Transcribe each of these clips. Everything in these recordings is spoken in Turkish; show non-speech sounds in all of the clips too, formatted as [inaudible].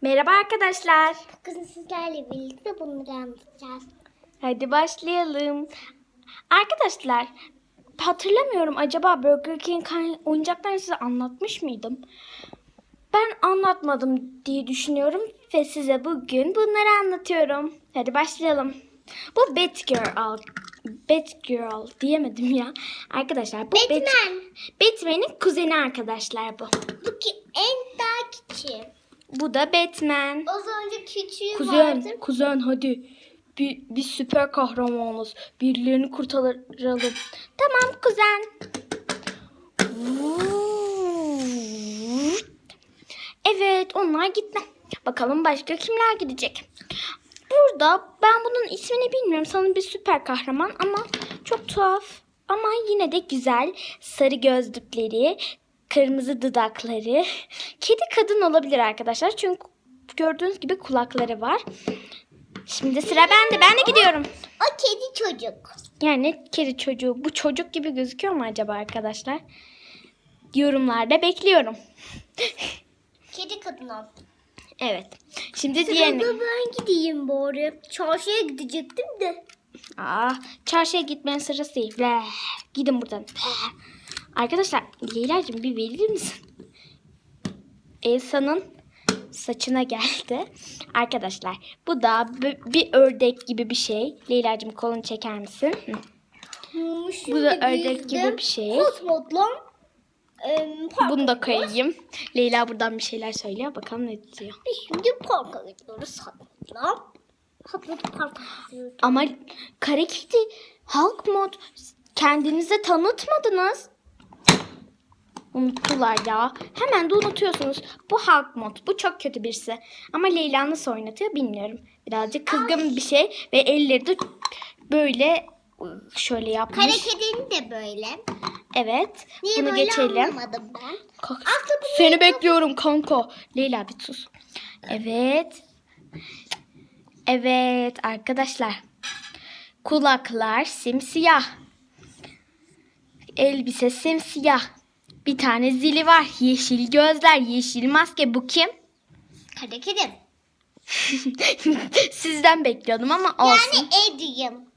Merhaba arkadaşlar. Bugün sizlerle birlikte bunları anlatacağız. Hadi başlayalım. Arkadaşlar hatırlamıyorum acaba Burger King oyuncaklarını size anlatmış mıydım? Ben anlatmadım diye düşünüyorum ve size bugün bunları anlatıyorum. Hadi başlayalım. Bu Batgirl. Batgirl diyemedim ya. Arkadaşlar bu Bat- Batman. Batman'in kuzeni arkadaşlar bu. Bu ki en daha küçüğü. Bu da Batman. Az önce küçüğü Kuzen, vardı. kuzen hadi. Bir, bir süper kahramanız. Birilerini kurtaralım. Tamam kuzen. Evet onlar gitti. Bakalım başka kimler gidecek. Burada ben bunun ismini bilmiyorum. Sanırım bir süper kahraman ama çok tuhaf. Ama yine de güzel. Sarı gözlükleri, kırmızı dudakları. Kedi kadın olabilir arkadaşlar. Çünkü gördüğünüz gibi kulakları var. Şimdi sıra bende. Ben de gidiyorum. O kedi çocuk. Yani kedi çocuğu. Bu çocuk gibi gözüküyor mu acaba arkadaşlar? Yorumlarda bekliyorum. [laughs] Kedi kadın ol. Evet. Şimdi diğerini. Sırada ben gideyim bari. Çarşıya gidecektim de. Aa, çarşıya gitmenin sırası değil. Bleh. Gidin buradan. Bleh. Arkadaşlar Leyla'cığım bir verir misin? Elsa'nın saçına geldi. Arkadaşlar bu da bir ördek gibi bir şey. Leyla'cığım kolunu çeker misin? Hı. Hmm, Bu da ördek gibi bir şey. Parka Bunu da koyayım. Leyla buradan bir şeyler söylüyor. Bakalım ne diyor. Biz şimdi parka gidiyoruz Hatmot'la. Hatmot parka gidiyoruz. Ama kare kedi halk mod kendinize tanıtmadınız. Unuttular ya. Hemen de unutuyorsunuz. Bu halk mod. Bu çok kötü birisi. Ama Leyla nasıl oynatıyor bilmiyorum. Birazcık kızgın bir şey. Ve elleri de böyle şöyle yapmış. Kara kedinin de böyle. Evet. Niye Bunu böyle geçelim. anlamadım ben. Aslında Seni bekliyorum kanka. Leyla bir sus. Evet. Evet arkadaşlar. Kulaklar simsiyah. Elbise simsiyah. Bir tane zili var. Yeşil gözler, yeşil maske. Bu kim? Kara kedim. [laughs] Sizden bekliyordum ama olsun. Yani Adrian.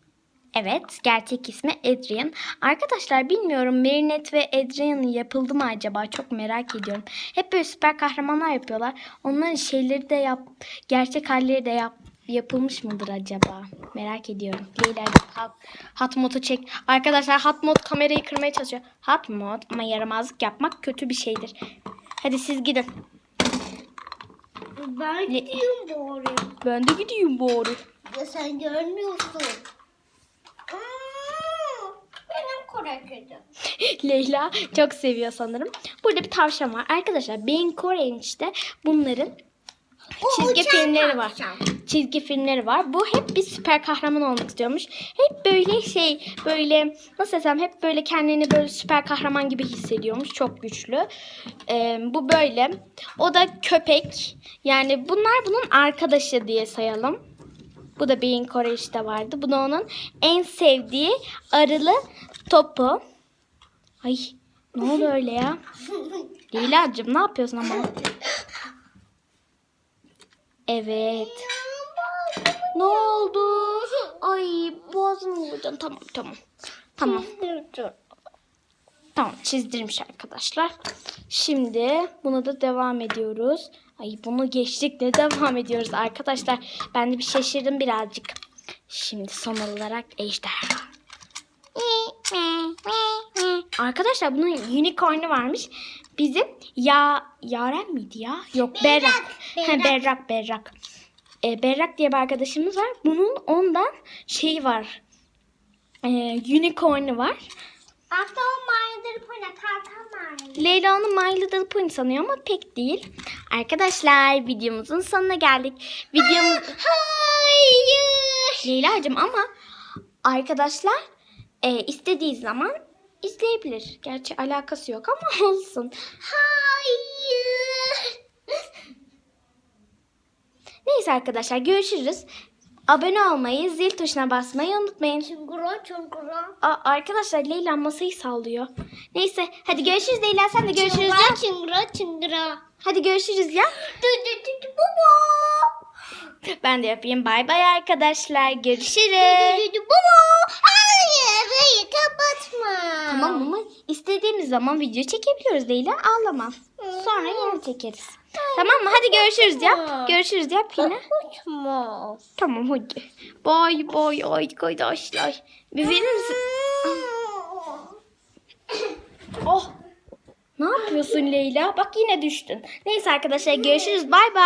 Evet, gerçek ismi Adrian. Arkadaşlar bilmiyorum Marinette ve Adrian yapıldı mı acaba? Çok merak ediyorum. Hep böyle süper kahramanlar yapıyorlar. Onların şeyleri de yap, gerçek halleri de yap, yapılmış mıdır acaba? Merak ediyorum. Leyla hat, hat modu çek. Arkadaşlar hat mod kamerayı kırmaya çalışıyor. Hat mod ama yaramazlık yapmak kötü bir şeydir. Hadi siz gidin. Ben gidiyorum bari. Ben de gideyim bari. Ya sen görmüyorsun. Aa, benim kedim. [laughs] Leyla çok seviyor sanırım. Burada bir tavşan var. Arkadaşlar Beyin Kore'nin işte bunların çizgi filmleri var. tavşan. Çizgi filmleri var. Bu hep bir süper kahraman olmak istiyormuş. Hep böyle şey böyle nasıl desem hep böyle kendini böyle süper kahraman gibi hissediyormuş. Çok güçlü. Ee, bu böyle. O da köpek. Yani bunlar bunun arkadaşı diye sayalım. Bu da Beyin Kore işte vardı. Bu da onun en sevdiği arılı topu. Ay ne oldu öyle ya? [laughs] Leyla'cığım ne yapıyorsun ama? Evet. Ne oldu? Ay boğazımı vuracaksın. Tamam tamam. Tamam. Tamam çizdirmiş arkadaşlar. Şimdi buna da devam ediyoruz. Ay bunu geçtik de devam ediyoruz arkadaşlar. Ben de bir şaşırdım birazcık. Şimdi son olarak ejderha. Arkadaşlar bunun unicorn'u varmış. Bizim ya Yaren miydi ya? Yok Berrak. Berrak, He, Berrak. Berrak Berrak. E, Berrak diye bir arkadaşımız var. Bunun ondan şeyi var. E, unicorn'u var. Hatta o maydır pına kalkan maydır. Leyla onu My Little Pony sanıyor ama pek değil. Arkadaşlar videomuzun sonuna geldik. Videomuz... Hayır. Leyla'cığım ama arkadaşlar e, istediği zaman izleyebilir. Gerçi alakası yok ama [laughs] olsun. Hayır. Neyse arkadaşlar görüşürüz. Abone olmayı, zil tuşuna basmayı unutmayın. Çıngıra çıngıra. Aa, arkadaşlar Leyla masayı sallıyor. Neyse hadi görüşürüz Leyla sen de görüşürüz ya. Çıngıra çıngıra çıngıra. Hadi görüşürüz ya. Dü dü dü dü baba. Ben de yapayım. Bay bay arkadaşlar. Dü Görüşürüz. dü dü baba. Hayır hayır kapatma. Tamam ama istediğimiz zaman video çekebiliyoruz Leyla. Ağlama. Sonra yine çekeriz. Tamam mı? Hadi görüşürüz ya. Görüşürüz ya Pina. Kapatma. Tamam hadi. Bay bay arkadaşlar. Bir verir misin? Oh. Ne yapıyorsun Leyla? Bak yine düştün. Neyse arkadaşlar görüşürüz. Bay bay.